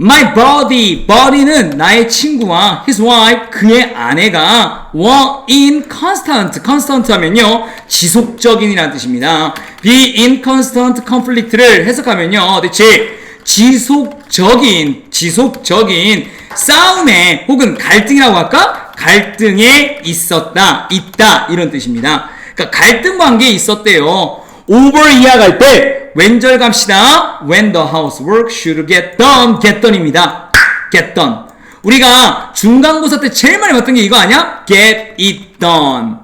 My buddy, buddy는 나의 친구와 his wife, 그의 아내가 were in constant, constant 하면요 지속적인이라는 뜻입니다. be in constant conflict를 해석하면요 대체 지속적인, 지속적인 싸움에 혹은 갈등이라고 할까? 갈등에 있었다, 있다 이런 뜻입니다. 그러니까 갈등 관계에 있었대요. Over 이야기할 때 왼절 갑시다. When the housework should get done, get done입니다. get done. 우리가 중간고사 때 제일 많이 봤던 게 이거 아니야? get it done.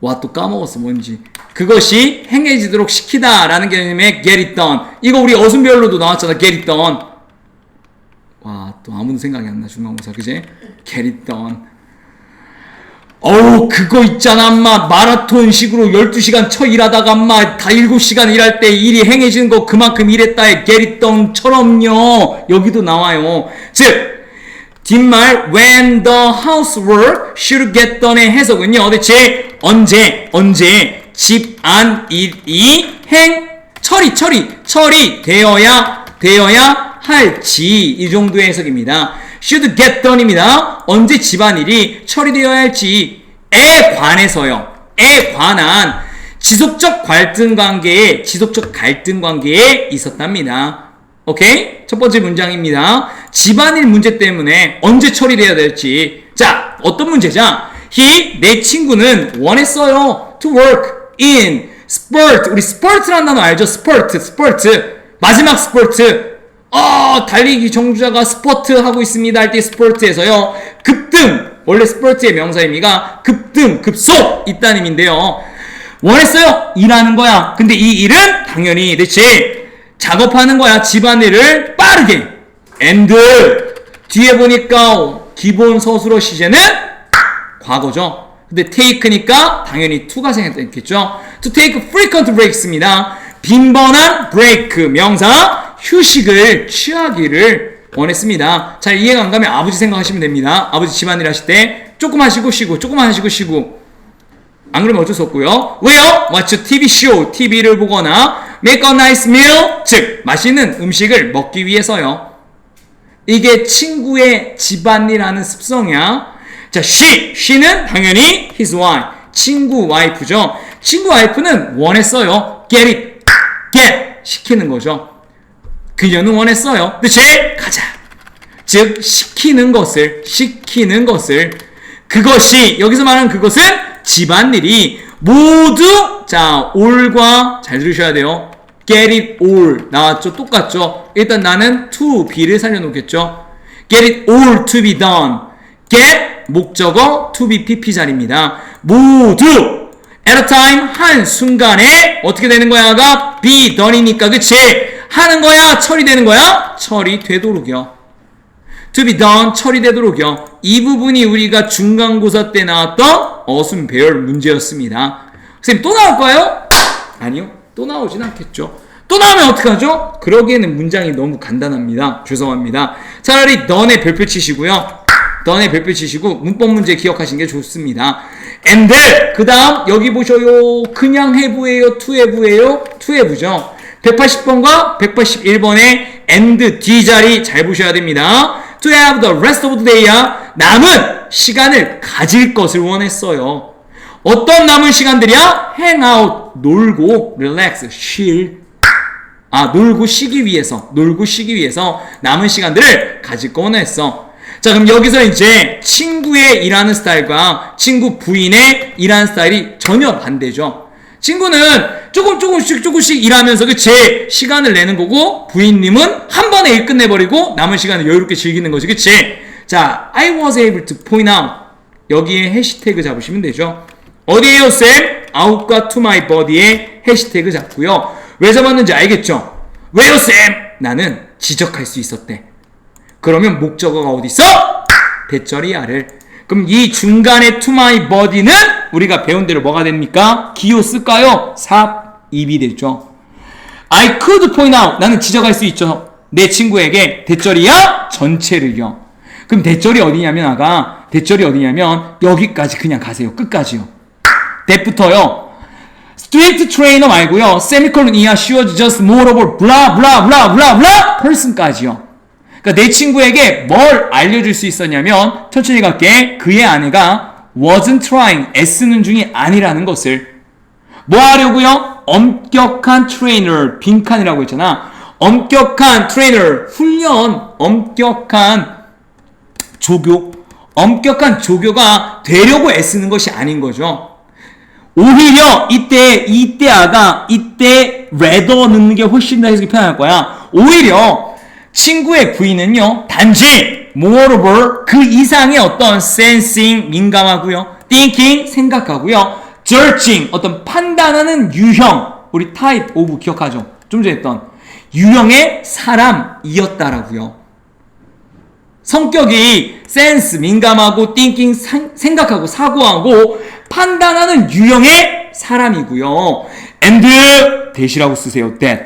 와, 또 까먹었어, 뭔지. 그것이 행해지도록 시키다 라는 개념의 get it done. 이거 우리 어순별로도 나왔잖아, get it done. 와, 또 아무도 생각이 안 나, 중간고사, 그제? get it done. 어우 그거 있잖아 엄마. 마라톤 식으로 12시간 쳐 일하다가 엄마 다 7시간 일할 때 일이 행해지는 거 그만큼 일했다의 게리똥처럼요. 여기도 나와요. 즉 뒷말 when the housework should get done의 해석은요 대체 언제 언제 집안 일이 행 처리 처리 처리 되어야 되어야 할지 이 정도의 해석입니다. Should get done입니다. 언제 집안일이 처리되어야 할지에 관해서요. 에 관한 지속적 갈등 관계에 지속적 갈등 관계에 있었답니다. 오케이? 첫 번째 문장입니다. 집안일 문제 때문에 언제 처리돼야 될지. 자, 어떤 문제자? he 내 친구는 원했어요. to work in spurt. 우리 spurt라는 단어 알죠? spurt, spurt. 마지막 spurt. 어, 달리기 정주자가 스포트 하고 있습니다 할 때 스포트에서요. 급등. 원래 스포트의 명사 의미가 급등, 급속 있다는 의미인데요. 원했어요. 일하는 거야. 근데 이 일은 당연히 대체 작업하는 거야. 집안일을 빠르게. and 뒤에 보니까 기본 서술어 시제는 과거죠. 근데 take니까 당연히 to가 생겼겠죠. to take frequent breaks입니다. 빈번한 break 명사 휴식을 취하기를 원했습니다. 잘 이해가 안 가면 아버지 생각하시면 됩니다. 아버지 집안일 하실 때 조금 하시고 쉬고 조금 하시고 쉬고 안 그러면 어쩔 수 없고요. 왜요? watch TV show, TV를 보거나 make a nice meal, 즉 맛있는 음식을 먹기 위해서요. 이게 친구의 집안일 하는 습성이야. 자, she, she는 당연히 his wife, 친구 와이프죠. 친구 와이프는 원했어요. get it, get 시키는 거죠. 그녀는 원했어요. 대체 가자. 즉 시키는 것을 시키는 것을 그것이 여기서 말하는 그것은 집안일이 모두 자 all과 잘 들으셔야 돼요. get it all 나왔죠? 똑같죠? 일단 나는 to be를 살려놓겠죠. get it all to be done. get 목적어 to be pp 자리입니다. 모두 at a time 한 순간에 어떻게 되는 거야가 be done이니까 그치? 하는 거야 처리되는 거야 처리되도록요. to be done 처리되도록요. 이 부분이 우리가 중간고사 때 나왔던 어순 배열 문제였습니다. 선생님 또 나올까요? 아니요. 또 나오진 않겠죠. 또 나오면 어떡하죠? 그러기에는 문장이 너무 간단합니다. 죄송합니다. 차라리 너네 별표 치시고요. 너네 별표 치시고 문법 문제 기억하시는 게 좋습니다. and 그 다음 여기 보셔요. 그냥 해부예요? 투해부예요? 투해부죠. 180번과 181번의 and D 자리 잘 보셔야 됩니다. To have the rest of the day야 남은 시간을 가질 것을 원했어요. 어떤 남은 시간들이야? hang out, 놀고, relax, 쉴. 아, 놀고 쉬기 위해서, 놀고 쉬기 위해서 남은 시간들을 가질 거 원했어. 자, 그럼 여기서 이제 친구의 일하는 스타일과 친구 부인의 일하는 스타일이 전혀 반대죠. 친구는 조금 조금씩 조금씩 일하면서 그치 시간을 내는 거고 부인님은 한 번에 일 끝내버리고 남은 시간을 여유롭게 즐기는 거지 그치 자 I was able to point out 여기에 해시태그 잡으시면 되죠 어디에요 쌤? out과 to my body에 해시태그 잡고요 왜 잡았는지 알겠죠? 왜요 쌤? 나는 지적할 수 있었대 그러면 목적어가 어디 있어? 대절이 아를 그럼 이 중간에 to my body는 우리가 배운 대로 뭐가 됩니까? 기호 쓸까요? 삽, 입이 되죠. I could point out. 나는 지적할 수 있죠. 내 친구에게 대절이야? 전체를요. 그럼 대절이 어디냐면 아가 대절이 어디냐면 여기까지 그냥 가세요. 끝까지요. 대부터요. 스트레이트 트레이너 말고요. 세미콜론 이하 쉬워즈 just more over blah blah blah blah blah person까지요. 그러니까 내 친구에게 뭘 알려줄 수 있었냐면 천천히 갈게 그의 아내가 wasn't trying 애쓰는 중이 아니라는 것을 뭐 하려고요? 엄격한 트레이너 빈칸이라고 했잖아 엄격한 트레이너 훈련 엄격한 조교 엄격한 조교가 되려고 애쓰는 것이 아닌 거죠 오히려 이때 이때아가 이때 rather 넣는 게 훨씬 더 해석이 편할 거야. 오히려 친구의 부인은요 단지 moreover 그 이상의 어떤 sensing 민감하고요, thinking 생각하고요, judging 어떤 판단하는 유형 우리 type of 기억하죠? 좀 전에 했던 유형의 사람이었다라고요. 성격이 센스 민감하고 thinking 상- 생각하고 사고하고 판단하는 유형의 사람이고요. and 대시라고 쓰세요. that.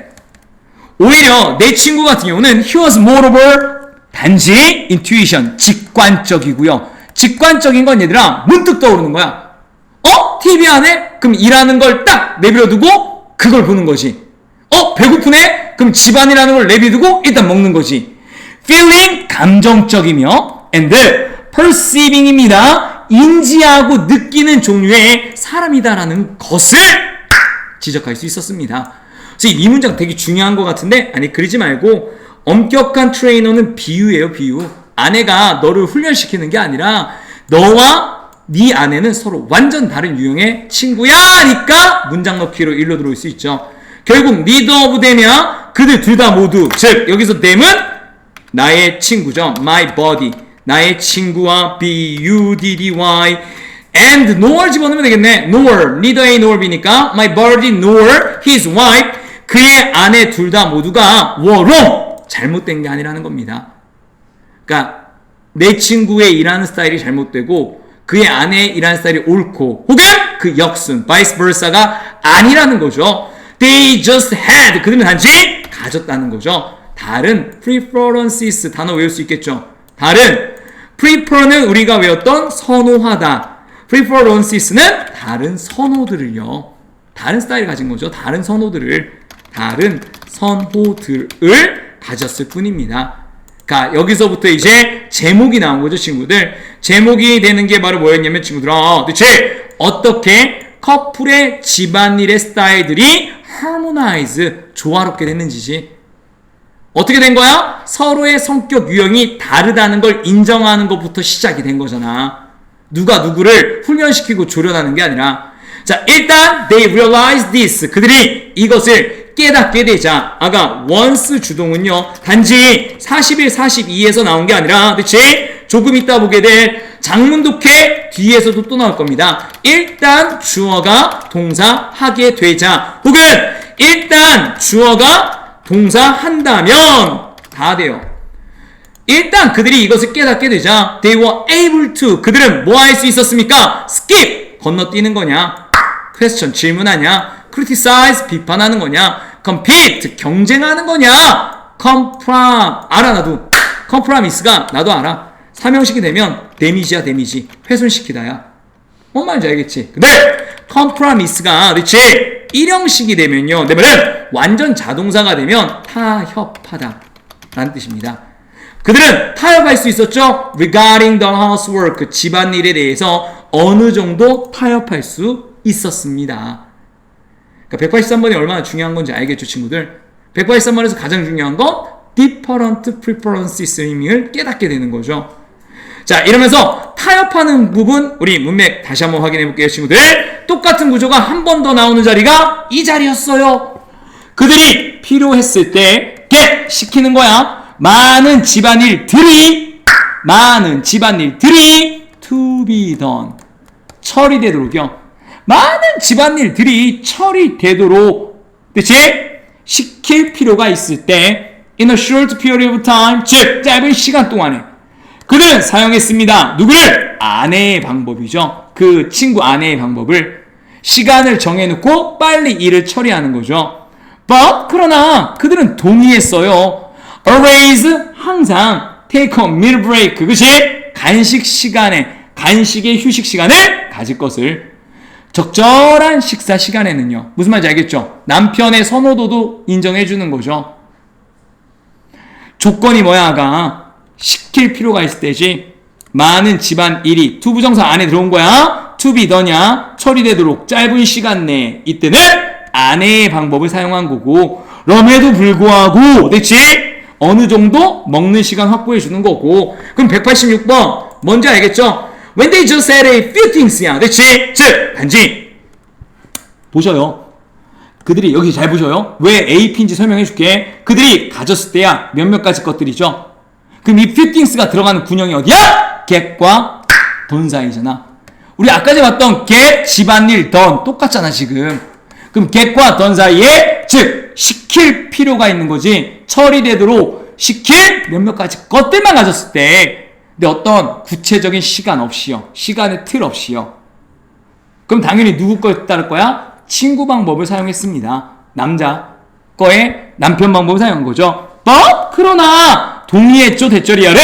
오히려 내 친구 같은 경우는 he was moreover 단지 intuition 직관적이고요. 직관적인 건 얘들아 문득 떠오르는 거야. 어? TV 안에? 그럼 일하는 걸 딱 내버려 두고 그걸 보는 거지. 어? 배고프네? 그럼 집안이라는 걸 내버려 두고 일단 먹는 거지. feeling 감정적이며 and perceiving입니다. 인지하고 느끼는 종류의 사람이다라는 것을 지적할 수 있었습니다. 이 문장 되게 중요한 것 같은데 아니 그러지 말고 엄격한 트레이너는 비유예요 비유. 아내가 너를 훈련시키는 게 아니라 너와 네 아내는 서로 완전 다른 유형의 친구야 니까 문장 넣기로 일로 들어올 수 있죠. 결국 리더 오브 되면 그들 둘 다 모두 즉 여기서 them은 나의 친구죠. My body. 나의 친구와 B, U, D, D, Y. And nor 집어넣으면 되겠네. nor. A nor B니까 my body nor his wife. 그의 아내 둘 다 모두가 were wrong. 잘못된 게 아니라는 겁니다. 그러니까 내 친구의 일하는 스타일이 잘못되고 그의 아내의 일하는 스타일이 옳고 혹은 그 역순 vice versa가 아니라는 거죠. They just had 그들은 단지 가졌다는 거죠. 다른 preferences 단어 외울 수 있겠죠. 다른 prefer는 우리가 외웠던 선호하다. preferences는 다른 선호들을요. 다른 스타일 가진 거죠. 다른 선호들을 다른 선호들을 가졌을 뿐입니다. 그러니까 여기서부터 이제 제목이 나온 거죠, 친구들. 제목이 되는 게 바로 뭐였냐면 친구들아, 대체 어떻게 커플의 집안일의 스타일들이 harmonize 조화롭게 됐는지지. 어떻게 된 거야? 서로의 성격 유형이 다르다는 걸 인정하는 것부터 시작이 된 거잖아. 누가 누구를 훈련시키고 조련하는 게 아니라. 자, 일단 they realized this. 그들이 이것을 깨닫게 되자. 아까 once 주동은요. 단지 41, 42에서 나온 게 아니라 그치? 조금 있다 보게 될 장문독해 뒤에서도 또 나올 겁니다. 일단 주어가 동사 하게 되자. 혹은 일단 주어가 동사 한다면 다 돼요. 일단 그들이 이것을 깨닫게 되자 they were able to 그들은 뭐 할 수 있었습니까? skip 건너뛰는 거냐? question 질문하냐? Criticize 비판하는 거냐? compete 경쟁하는 거냐? comprom 알아 나도. compromise가 나도 알아. 삼형식이 되면 데미지야 데미지 훼손시키다야. 뭔 말인지 알겠지? 근데 compromise가 그렇지 일형식이 되면요. 내 말은 완전 자동사가 되면 타협하다. 라는 뜻입니다. 그들은 타협할 수 있었죠? regarding the housework 집안일에 대해서 어느 정도 타협할 수 있었습니다 그러니까 183번이 얼마나 중요한 건지 알겠죠 친구들? 183번에서 가장 중요한 건 different preferences임을 깨닫게 되는 거죠. 자 이러면서 타협하는 부분 우리 문맥 다시 한번 확인해 볼게요 친구들. 똑같은 구조가 한 번 더 나오는 자리가 이 자리였어요. 그들이 필요했을 때 get 시키는 거야. 많은 집안일들이 많은 집안일들이 to be done 처리되도록요 많은 집안일들이 처리되도록 대체 시킬 필요가 있을 때 in a short period of time 즉 짧은 시간 동안에 그들은 사용했습니다. 누구를? 아내의 방법이죠. 그 친구 아내의 방법을 시간을 정해놓고 빨리 일을 처리하는 거죠. But 그러나 그들은 동의했어요. Always 항상 take a meal break 그것이 간식 시간에 간식의 휴식 시간을 가질 것을 적절한 식사 시간에는요. 무슨 말인지 알겠죠? 남편의 선호도도 인정해 주는 거죠. 조건이 뭐야, 아가? 시킬 필요가 있을 때지. 많은 집안 일이 투부정사 안에 들어온 거야. 투비 너냐? 처리되도록 짧은 시간 내에 이때는 아내의 방법을 사용한 거고 럼에도 불구하고 됐지? 어느 정도 먹는 시간 확보해 주는 거고 그럼 186번 뭔지 알겠죠? When they just said a few things야 됐지? 즉 단지. 보셔요. 그들이 여기 잘 보셔요. 왜 AP인지 설명해 줄게. 그들이 가졌을 때야 몇몇 가지 것들이죠. 그럼 이 few things가 들어가는 군형이 어디야? get과 돈 사이잖아. 우리 아까 전에 봤던 get, 집안일, 던 똑같잖아 지금. 그럼 get과 던 사이에 즉 시킬 필요가 있는 거지. 처리되도록 시킬 몇몇 가지 것들만 가졌을 때 근데 어떤 구체적인 시간 없이요 시간의 틀 없이요 그럼 당연히 누구 걸 따를 거야? 친구 방법을 사용했습니다 남자 거에 남편 방법을 사용한 거죠 but 그러나 동의했죠 대절이야를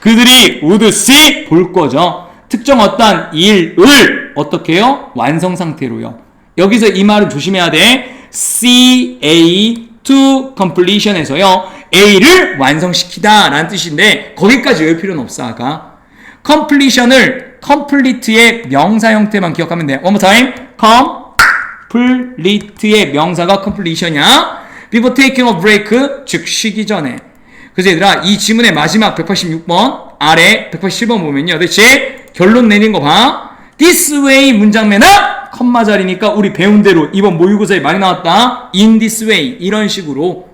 그들이 see 볼 거죠 특정 어떤 일을 어떻게 해요? 완성 상태로요 여기서 이 말은 조심해야 돼. C, A to completion에서요. A를 완성시키다 라는 뜻인데 거기까지 외울 필요는 없어 아까. completion을 complete의 명사 형태만 기억하면 돼. One more time. complete의 명사가 completion이야. Before taking a break, 즉 쉬기 전에. 그래서 얘들아 이 지문의 마지막 186번 아래 187번 보면요. 대체 결론 내린 거 봐. This way 문장매나 컴마 자리니까 우리 배운 대로 이번 모의고사에 많이 나왔다. In this way 이런 식으로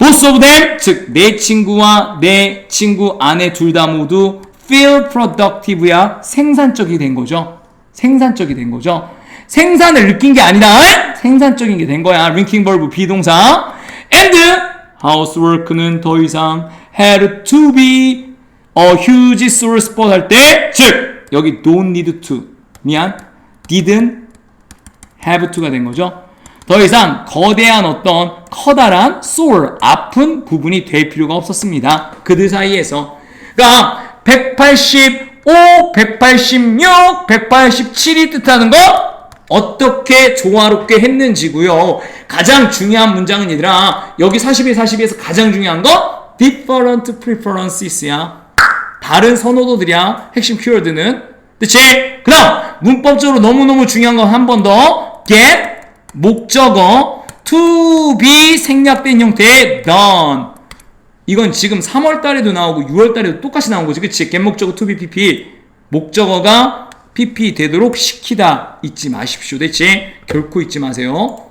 both of them 즉 내 친구와 내 친구 아내 둘 다 모두 feel productive야 생산적이 된 거죠. 생산적이 된 거죠. 생산을 느낀 게 아니다. 생산적인 게 된 거야. linking verb 비동사 and housework는 더 이상 had to be a huge source spot 할때 즉 여기 don't need to 미안 didn't have to가 된 거죠. 더 이상 거대한 어떤 커다란 sore 아픈 부분이 될 필요가 없었습니다. 그들 사이에서 그러니까 185, 186, 187이 뜻하는 거 어떻게 조화롭게 했는지고요. 가장 중요한 문장은 얘들아 여기 41, 42에서 가장 중요한 거 different preferences야. 다른 선호도들이야. 핵심 키워드는 그치? 그 다음 문법적으로 너무너무 중요한 건 한 번 더 get 목적어 to be 생략된 형태의 done 이건 지금 3월 달에도 나오고 6월 달에도 똑같이 나온 거지 그치? get 목적어 to be pp 목적어가 pp 되도록 시키다 잊지 마십시오 됐지? 결코 잊지 마세요